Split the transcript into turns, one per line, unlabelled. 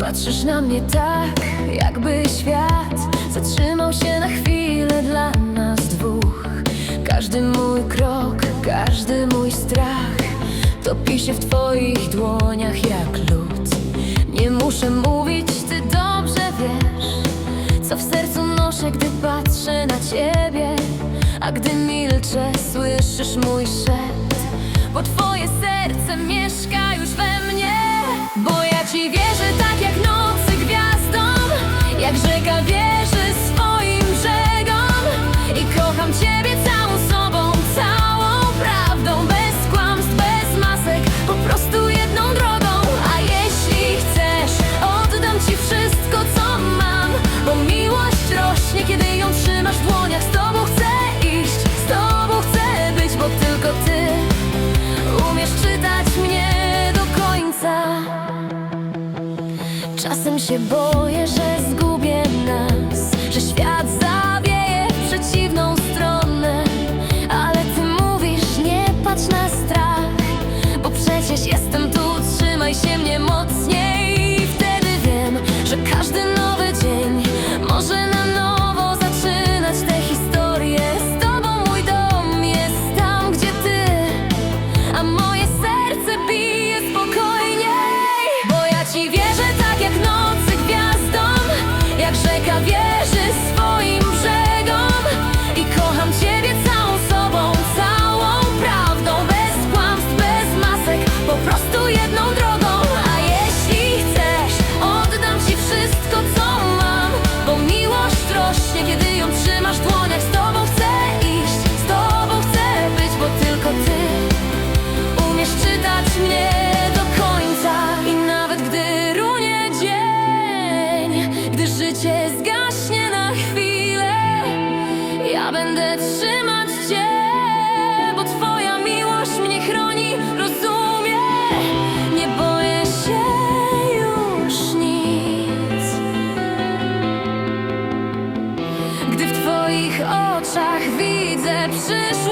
Patrzysz na mnie tak, jakby świat zatrzymał się na chwilę dla nas dwóch. Każdy mój krok, każdy mój strach topi się w twoich dłoniach jak lód. Nie muszę mówić, A gdy milczę, słyszysz mój szept, bo twoje serce mieszka Czasem się boję, że zgubię nas, że świat zawieje w przeciwną stronę. Ale ty mówisz, nie patrz na strach, bo przecież jestem tu, trzymaj się rośnie, kiedy ją trzymasz w dłoniach Z tobą chcę iść, z tobą chcę być Bo tylko ty umiesz czytać mnie do końca. I nawet gdy runie dzień Gdy życie zgaśnie na chwilę Ja będę trzymać cię. oczach widzę przyszłość.